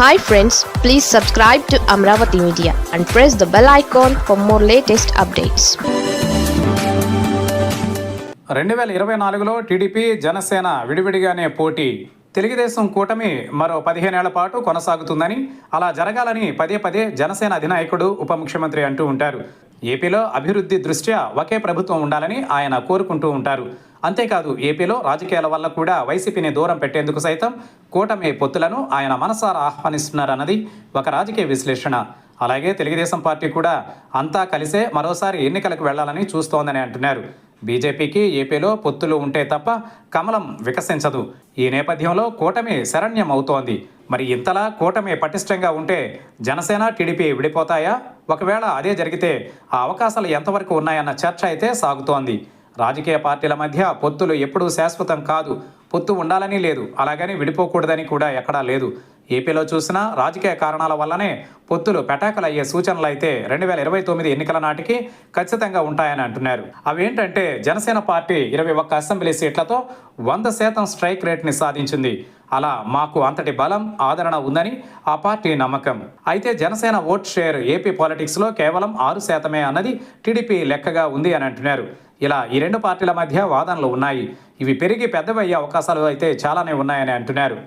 Hi friends please subscribe to Amaravati media and press the bell icon for more latest updates రెండు వేల ఇరవై నాలుగులో TDP Janasena విడివిడిగానే పోటీ. తెలుగుదేశం కూటమి మరో పదిహేనేళ్ళ పాటు కొనసాగుతుందని అలా జరగాలని పదే పదే జనసేన అధినాయకుడు ఉప ముఖ్యమంత్రి అంటూ ఉంటారు. ఏపీలో అభివృద్ధి దృష్ట్యా ఒకే ప్రభుత్వం ఉండాలని ఆయన కోరుకుంటూ ఉంటారు. అంతేకాదు ఏపీలో రాజకీయాల వల్ల కూడా వైసీపీని దూరం పెట్టేందుకు సైతం కూటమి పొత్తులను ఆయన మనసారా ఆహ్వానిస్తున్నారన్నది ఒక రాజకీయ విశ్లేషణ. అలాగే తెలుగుదేశం పార్టీ కూడా అంతా కలిసే మరోసారి ఎన్నికలకు వెళ్ళాలని చూస్తోందని అంటున్నారు. బీజేపీకి ఏపీలో పొత్తులు ఉంటే తప్ప కమలం వికసించదు. ఈ నేపథ్యంలో కూటమి శరణ్యం అవుతోంది మరి ఇంతలా కూటమి పటిష్టంగా ఉంటే జనసేన టీడీపీ విడిపోతాయా? ఒకవేళ అదే జరిగితే ఆ అవకాశాలు ఎంతవరకు ఉన్నాయన్న చర్చ అయితే సాగుతోంది. రాజకీయ పార్టీల మధ్య పొత్తులు ఎప్పుడూ శాశ్వతం కాదు. పొత్తు ఉండాలని లేదు. అలాగని విడిపోకూడదని కూడా ఎక్కడా లేదు. ఏపీలో చూసినా రాజకీయ కారణాల వల్లనే పొత్తులు పెటాకలయ్యే సూచనలు అయితే రెండు వేల ఇరవై తొమ్మిది ఎన్నికల నాటికి ఖచ్చితంగా ఉంటాయని అంటున్నారు. అవేంటంటే జనసేన పార్టీ ఇరవై ఒక్క అసెంబ్లీ సీట్లతో వంద శాతం స్ట్రైక్ రేట్ని సాధించింది. అలా మాకు అంతటి బలం ఆదరణ ఉందని ఆ పార్టీ నమ్మకం. అయితే జనసేన ఓట్ షేర్ ఏపీ పాలిటిక్స్లో కేవలం ఆరు శాతమే అన్నది టీడీపీ లెక్కగా ఉంది అని అంటున్నారు. ఇలా ఈ రెండు పార్టీల మధ్య వాదనలు ఉన్నాయి. ఇవి పెరిగి పెద్దవయ్యే అవకాశాలు అయితే చాలానే ఉన్నాయని అంటున్నారు.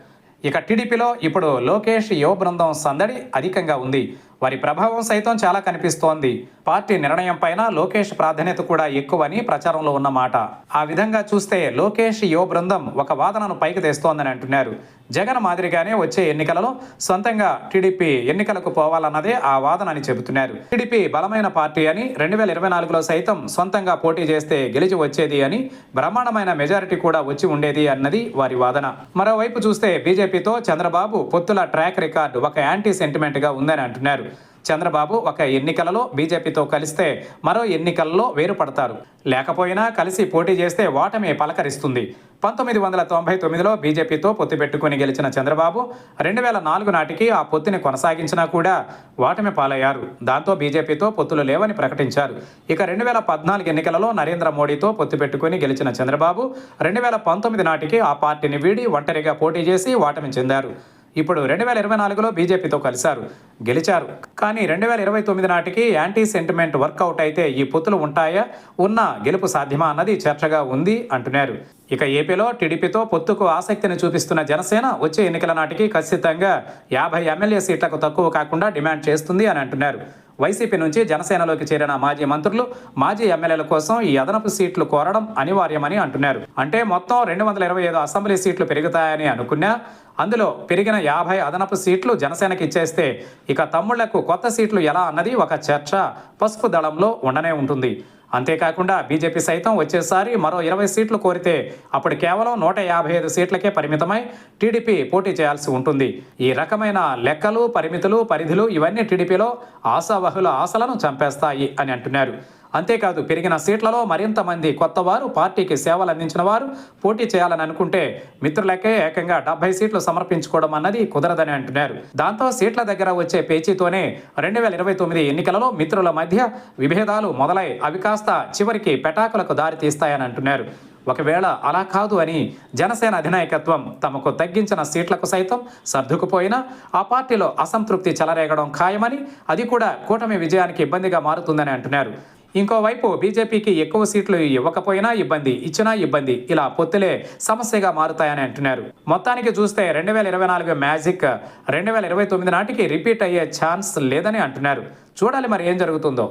ఇక టీడీపీలో ఇప్పుడు లోకేష్ యువ బృందం సందడి అధికంగా ఉంది. వారి ప్రభావం సైతం చాలా కనిపిస్తోంది. పార్టీ నిర్ణయం పైన లోకేష్ ప్రాధాన్యత కూడా ఎక్కువని ప్రచారంలో ఉన్నమాట ఆ విధంగా చూస్తే లోకేష్ యువ బృందం ఒక వాదనను పైకి తెస్తోందని అంటున్నారు. జగన్ మాదిరిగానే వచ్చే ఎన్నికలలో సొంతంగా టీడీపీ ఎన్నికలకు పోవాలన్నదే ఆ వాదన అని చెబుతున్నారు. టీడీపీ బలమైన పార్టీ అని రెండు వేల ఇరవై నాలుగులో సైతం సొంతంగా పోటీ చేస్తే గెలిచి వచ్చేది అని బ్రహ్మాండమైన మెజారిటీ కూడా వచ్చి ఉండేది అన్నది వారి వాదన. మరోవైపు చూస్తే బీజేపీతో చంద్రబాబు పొత్తుల ట్రాక్ రికార్డు ఒక యాంటీ సెంటిమెంట్గా ఉందని అంటున్నారు. చంద్రబాబు ఒక ఎన్నికలలో బీజేపీతో కలిస్తే మరో ఎన్నికల్లో వేరుపడతారు. లేకపోయినా కలిసి పోటీ చేస్తే ఓటమి పలకరిస్తుంది. పంతొమ్మిది వందల తొంభై తొమ్మిదిలో బీజేపీతో పొత్తు పెట్టుకుని గెలిచిన చంద్రబాబు రెండు వేల నాలుగు నాటికి ఆ పొత్తుని కొనసాగించినా కూడా ఓటమి పాలయ్యారు. దాంతో బీజేపీతో పొత్తులు లేవని ప్రకటించారు. ఇక రెండు వేల పద్నాలుగు ఎన్నికలలో నరేంద్ర మోడీతో పొత్తు పెట్టుకుని గెలిచిన చంద్రబాబు రెండు వేల పంతొమ్మిది నాటికి ఆ పార్టీని వీడి ఒంటరిగా పోటీ చేసి ఓటమి చెందారు. ఇప్పుడు రెండు వేల ఇరవై నాలుగులో బీజేపీతో కలిశారు గెలిచారు. కానీ రెండు వేల ఇరవై తొమ్మిది నాటికి యాంటీ సెంటిమెంట్ వర్కౌట్ అయితే ఈ పొత్తులు ఉంటాయా ఉన్న గెలుపు సాధ్యమా అన్నది చర్చగా ఉంది అంటున్నారు. ఇక ఏపీలో టీడీపీతో పొత్తుకు ఆసక్తిని చూపిస్తున్న జనసేన వచ్చే ఎన్నికల నాటికి ఖచ్చితంగా యాభై ఎమ్మెల్యే సీట్లకు తక్కువ కాకుండా డిమాండ్ చేస్తుంది అని అంటున్నారు. వైసీపీ నుంచి జనసేనలోకి చేరిన మాజీ మంత్రులు మాజీ ఎమ్మెల్యేల కోసం ఈ అదనపు సీట్లు కోరడం అనివార్యమని అంటున్నారు. అంటే మొత్తం రెండు వందల ఇరవై ఐదు అసెంబ్లీ సీట్లు పెరుగుతాయని అనుకున్నా అందులో పెరిగిన యాభై అదనపు సీట్లు జనసేనకి ఇచ్చేస్తే ఇక తమ్ముళ్ళకు కొత్త సీట్లు ఎలా అన్నది ఒక చర్చ. పసుపు దళంలో ఉండనే ఉంటుంది. అంతేకాకుండా బీజేపీ సైతం వచ్చేసారి మరో ఇరవై సీట్లు కోరితే అప్పుడు కేవలం నూట యాభై ఐదు సీట్లకే పరిమితమై టీడీపీ పోటీ చేయాల్సి ఉంటుంది. ఈ రకమైన లెక్కలు పరిమితులు పరిధులు ఇవన్నీ టీడీపీలో ఆశావహుల ఆశలను చంపేస్తాయి అని అంటున్నారు. అంతేకాదు పెరిగిన సీట్లలో మరింత మంది కొత్త వారు పార్టీకి సేవలు అందించిన వారు పోటీ చేయాలని అనుకుంటే మిత్రులకే ఏకంగా డెబ్బై సీట్లు సమర్పించుకోవడం అన్నది కుదరదని అంటున్నారు. దాంతో సీట్ల దగ్గర వచ్చే పేచీతోనే రెండు వేల ఇరవై తొమ్మిది ఎన్నికలలో మిత్రుల మధ్య విభేదాలు మొదలై అవి కాస్త చివరికి పెటాకులకు దారితీస్తాయని అంటున్నారు. ఒకవేళ అలా కాదు అని జనసేన అధినాయకత్వం తమకు తగ్గించిన సీట్లకు సైతం సర్దుకుపోయినా ఆ పార్టీలో అసంతృప్తి చెలరేగడం ఖాయమని అది కూడా కూటమి విజయానికి ఇబ్బందిగా మారుతుందని అంటున్నారు. ఇంకోవైపు బీజేపీకి ఎక్కువ సీట్లు ఇవ్వకపోయినా ఇబ్బంది ఇచ్చినా ఇబ్బంది. ఇలా పొత్తులే సమస్యగా మారుతాయని అంటున్నారు. మొత్తానికి చూస్తే రెండు వేల ఇరవై నాలుగు మ్యాజిక్ రెండు వేల ఇరవై తొమ్మిది నాటికి రిపీట్ అయ్యే ఛాన్స్ లేదని అంటున్నారు. చూడాలి మరి ఏం జరుగుతుందో.